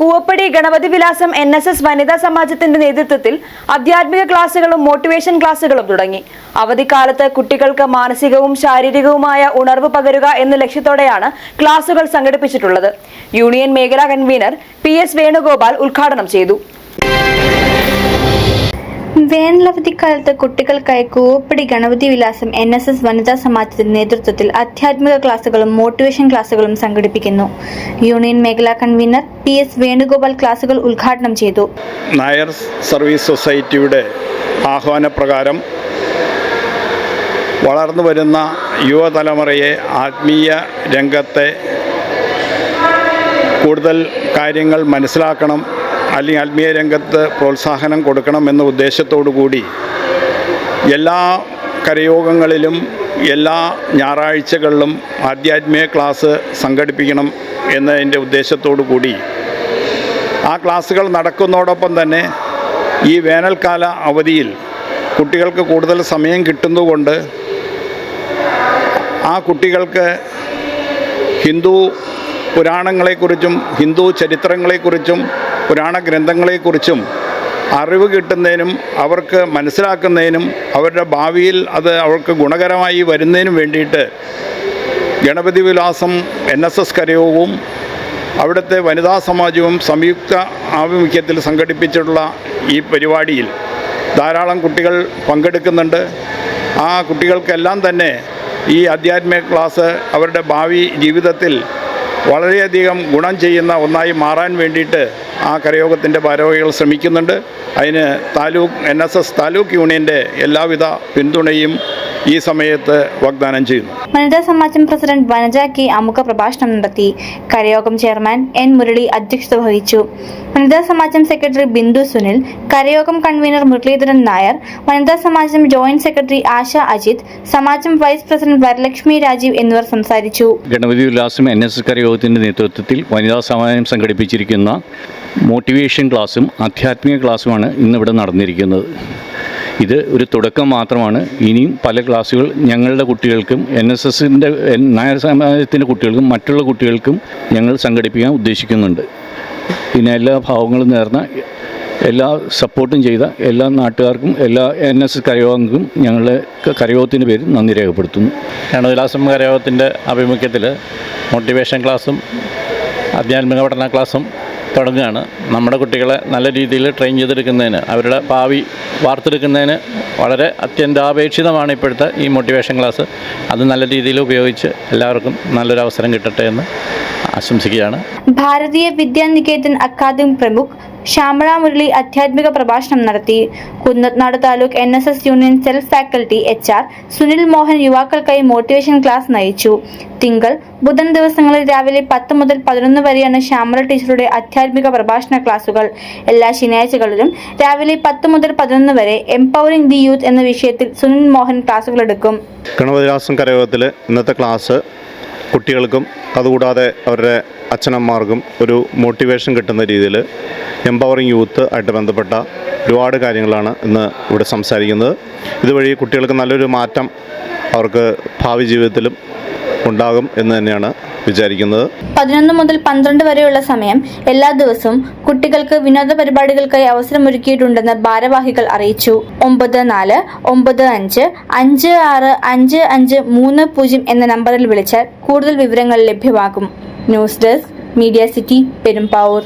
കൂവപ്പടി ഗണപതി വിലാസം N S S വനിതാ സമാജത്തിന്റെ നേതൃത്വത്തിൽ ആധ്യാത്മിക ക്ലാസുകളും മോട്ടിവേഷൻ ക്ലാസുകളും തുടങ്ങി. അവധിക്കാലത്ത് കുട്ടികൾക്ക് മാനസികവും ശാരീരികവുമായ ഉണർവ് പകരുക എന്ന ലക്ഷ്യത്തോടെയാണ് ക്ലാസുകൾ സംഘടിപ്പിച്ചിട്ടുള്ളത്. യൂണിയൻ മേഖലാ കൺവീനർ പി എസ് വേണുഗോപാൽ ഉദ്ഘാടനം ചെയ്തു. വേനലവധിക്കാലത്ത് കുട്ടികൾക്കായി കൂവപ്പടി ഗണപതി വിലാസം എൻ എസ് എസ് വനിതാ സമാജത്തിന്റെ നേതൃത്വത്തിൽ ആധ്യാത്മിക ക്ലാസുകളും മോട്ടിവേഷൻ ക്ലാസുകളും സംഘടിപ്പിക്കുന്നു. യൂണിയൻ മേഖലാ കൺവീനർ പി എസ് വേണുഗോപാൽ ക്ലാസുകൾ ഉദ്ഘാടനം ചെയ്തു. നായർ സർവീസ് സൊസൈറ്റിയുടെ ആഹ്വാനപ്രകാരം വളർന്നു വരുന്ന യുവതലമുറയെ ആത്മീയ രംഗത്തെ കൂടുതൽ കാര്യങ്ങൾ മനസ്സിലാക്കണം. അല്ലെങ്കിൽ ആത്മീയ രംഗത്ത് പ്രോത്സാഹനം കൊടുക്കണം എന്ന ഉദ്ദേശത്തോടു കൂടി എല്ലാ കരയോഗങ്ങളിലും എല്ലാ ഞായറാഴ്ചകളിലും ആധ്യാത്മിക ക്ലാസ് സംഘടിപ്പിക്കണം എന്നതിന്റെ ഉദ്ദേശത്തോടു കൂടി ആ ക്ലാസ്സുകൾ നടക്കുന്നതോടൊപ്പം തന്നെ ഈ വേനൽക്കാല അവധിയിൽ കുട്ടികൾക്ക് കൂടുതൽ സമയം കിട്ടുന്നതുകൊണ്ട് ആ കുട്ടികൾക്ക് ഹിന്ദു പുരാണങ്ങളെക്കുറിച്ചും ഹിന്ദു ചരിത്രങ്ങളെക്കുറിച്ചും പുരാണ ഗ്രന്ഥങ്ങളെക്കുറിച്ചും അറിവ് കിട്ടുന്നതിനും അവർക്ക് മനസ്സിലാക്കുന്നതിനും അവരുടെ ഭാവിയിൽ അത് അവർക്ക് ഗുണകരമായി വരുന്നതിനും വേണ്ടിയിട്ട് ഗണപതി വിലാസം എൻ എസ് എസ് കരയോഗവും അവിടുത്തെ വനിതാ സമാജവും സംയുക്ത ആഭിമുഖ്യത്തിൽ സംഘടിപ്പിച്ചിട്ടുള്ള ഈ പരിപാടിയിൽ ധാരാളം കുട്ടികൾ പങ്കെടുക്കുന്നുണ്ട്. ആ കുട്ടികൾക്കെല്ലാം തന്നെ ഈ ആധ്യാത്മിക ക്ലാസ് അവരുടെ ഭാവി ജീവിതത്തിൽ വളരെയധികം ഗുണം ചെയ്യുന്ന ഒന്നായി മാറാൻ വേണ്ടിയിട്ട് ആ കരയോഗത്തിന്റെ ഭാരവാഹികൾ ശ്രമിക്കുന്നുണ്ട്. അതിന് taluk N S S taluk യൂണിയന്റെ എല്ലാവിധ പിന്തുണയും ഈ സമയത്ത് വാഗ്ദാനം ചെയ്യുന്നു. വനിതാ സമാജം പ്രസിഡന്റ് വനജ കെ അമുഖ പ്രഭാഷണം നടത്തി. കരയോഗം ചെയർമാൻ എൻ മുരളി അധ്യക്ഷത വഹിച്ചു. വനിതാ സമാജം സെക്രട്ടറി ബിന്ദു സുനിൽ കരയോഗം കൺവീനർ മുരളീധരൻ നായർ വനിതാ സമാജം ജോയിന്റ് സെക്രട്ടറി ആശ അജിത് സമാജം വൈസ് പ്രസിഡന്റ് വരലക്ഷ്മി രാജീവ് എന്നിവർ സംസാരിച്ചു. ഗണപതി ഉല്ലാസം എൻ എസ് എസ് കരയോഗത്തിന്റെ നേതൃത്വത്തിൽ വനിതാ സമാജം സംഘടിപ്പിച്ചിരിക്കുന്ന മോട്ടിവേഷൻ ക്ലാസ്സും ആധ്യാത്മിക ക്ലാസ്സുമാണ് ഇന്നിവിടെ നടന്നിരിക്കുന്നത്. ഇത് ഒരു തുടക്കം മാത്രമാണ്. ഇനിയും പല ക്ലാസ്സുകൾ ഞങ്ങളുടെ കുട്ടികൾക്കും എൻ എസ് എസിന്റെ നായർ സമാജത്തിന്റെ കുട്ടികൾക്കും മറ്റുള്ള കുട്ടികൾക്കും ഞങ്ങൾ സംഘടിപ്പിക്കാൻ ഉദ്ദേശിക്കുന്നുണ്ട്. പിന്നെ എല്ലാ ഭാവങ്ങളും നേർന്ന എല്ലാ സപ്പോർട്ടും ചെയ്ത എല്ലാ നാട്ടുകാർക്കും എല്ലാ എൻ എസ് കരയോഗങ്ങൾക്കും ഞങ്ങളുടെ കരയോഗത്തിന്റെ പേരിൽ നന്ദി രേഖപ്പെടുത്തുന്നു. ഗണവിലാസം കരയോഗത്തിന്റെ ആഭിമുഖ്യത്തിൽ മോട്ടിവേഷൻ ക്ലാസ്സും ആധ്യാത്മിക പഠന ക്ലാസ്സും തുടങ്ങുകയാണ്. നമ്മുടെ കുട്ടികളെ നല്ല രീതിയിൽ ട്രെയിൻ ചെയ്തെടുക്കുന്നതിന് അവരുടെ ഭാവി വാർത്തെടുക്കുന്നതിന് വളരെ അത്യന്താപേക്ഷിതമാണ് ഇപ്പോഴത്തെ ഈ മോട്ടിവേഷൻ ക്ലാസ് അത് നല്ല രീതിയിൽ ഉപയോഗിച്ച് എല്ലാവർക്കും നല്ലൊരു അവസരം കിട്ടട്ടെ എന്ന് ആശംസിക്കുകയാണ്. ഭാരതീയ വിദ്യാനികേതൻ അക്കാദമി പ്രമുഖ് ശ്യാമള മുരളി ആധ്യാത്മിക പ്രഭാഷണം നടത്തി. Kunnathunad taluk N S S union self faculty H R Sunil Mohan യുവാക്കൾക്കായി motivation class നയിച്ചു. തിങ്കൾ ബുധൻ ദിവസങ്ങളിൽ രാവിലെ പത്ത് മുതൽ പതിനൊന്ന് വരെയാണ് ശ്യാമള ടീച്ചറുടെ ആധ്യാത്മിക പ്രഭാഷണ ക്ലാസുകൾ. എല്ലാ ശനിയാഴ്ചകളിലും രാവിലെ പത്ത് മുതൽ പതിനൊന്ന് വരെ എംപവറിംഗ് ദി യൂത്ത് എന്ന വിഷയത്തിൽ സുനിൽ മോഹൻ ക്ലാസുകൾ എടുക്കും. ഗണപതിദാസം കരയോഗത്തിൽ ഇന്നത്തെ ക്ലാസ് കുട്ടികൾക്കും അതുകൂടാതെ അവരുടെ അച്ഛനമ്മമാർക്കും ഒരു മോട്ടിവേഷൻ കിട്ടുന്ന രീതിയിൽ എംപവറിങ് യൂത്ത് ആയിട്ട് ബന്ധപ്പെട്ട ഒരുപാട് കാര്യങ്ങളാണ് ഇന്ന് ഇവിടെ സംസാരിക്കുന്നത്. ഇതുവഴി കുട്ടികൾക്ക് നല്ലൊരു മാറ്റം അവർക്ക് ഭാവി ജീവിതത്തിലും ഉണ്ടാകും എന്ന് തന്നെയാണ് വിചാരിക്കുന്നത്. പതിനൊന്ന് മുതൽ പന്ത്രണ്ട് വരെയുള്ള സമയം എല്ലാ ദിവസവും കുട്ടികൾക്ക് വിനോദ പരിപാടികൾക്കായി അവസരമൊരുക്കിയിട്ടുണ്ടെന്ന് ഭാരവാഹികൾ അറിയിച്ചു. ഒമ്പത് നാല് ഒമ്പത് അഞ്ച് അഞ്ച് ആറ് അഞ്ച് അഞ്ച് മൂന്ന് പൂജ്യം എന്ന നമ്പറിൽ വിളിച്ചാൽ കൂടുതൽ വിവരങ്ങൾ ലഭ്യമാകും. News desk media city Perumbavoor.